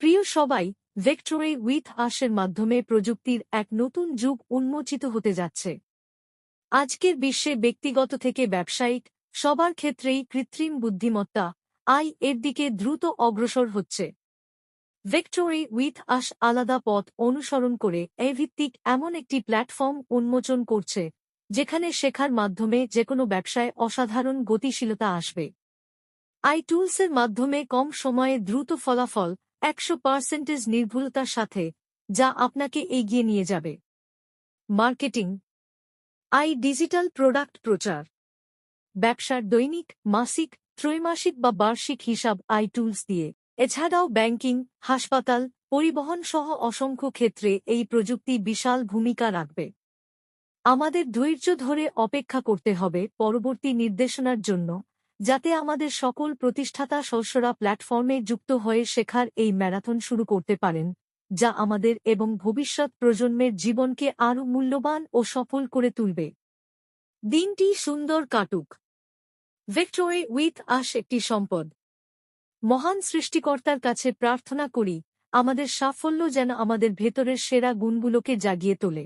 প্রিয় সবাই ভেক্টরে উইথ আশের মাধ্যমে প্রযুক্তির এক নতুন যুগ উন্মোচিত হতে যাচ্ছে। আজকের বিশ্বে ব্যক্তিগত থেকে ব্যবসায়িক, সবার ক্ষেত্রেই কৃত্রিম বুদ্ধিমত্তা, আই এর দিকে দ্রুত অগ্রসর হচ্ছে। ভেক্টরি উইথ আশ আলাদা পথ অনুসরণ করে এ ভিত্তিক এমন একটি প্ল্যাটফর্ম উন্মোচন করছে, যেখানে শেখার মাধ্যমে যেকোনো ব্যবসায় অসাধারণ গতিশীলতা আসবে। আই টুলসের মাধ্যমে কম সময়ে দ্রুত ফলাফল একশো পার্সেন্টেজ নির্ভুলতার সাথে, যা আপনাকে এগিয়ে নিয়ে যাবে। মার্কেটিং। আই ডিজিটাল প্রোডাক্ট প্রচার। ব্যবসার দৈনিক, মাসিক, ত্রৈমাসিক বা বার্ষিক হিসাব আই টুলস দিয়ে। এছাড়াও ব্যাংকিং, হাসপাতাল পরিবহন সহ অসংখ্য ক্ষেত্রে এই প্রযুক্তি বিশাল ভূমিকা রাখবে। আমাদের ধৈর্য ধরে অপেক্ষা করতে হবে পরবর্তী নির্দেশনার জন্য। যাতে আমাদের সকল প্রতিষ্ঠাতা সদস্যরা প্ল্যাটফর্মে যুক্ত হয়ে শেখার এই ম্যারাথন শুরু করতে পারেন, যা আমাদের এবং ভবিষ্যৎ প্রজন্মের জীবনকে আরও মূল্যবান ও সফল করে তুলবে। দিনটি সুন্দর কাটুক। ভেক্টরে উইথ আশ একটি সম্পদ। মহান সৃষ্টিকর্তার কাছে প্রার্থনা করি, আমাদের সাফল্য যেন আমাদের ভেতরের সেরা গুণগুলোকে জাগিয়ে তোলে।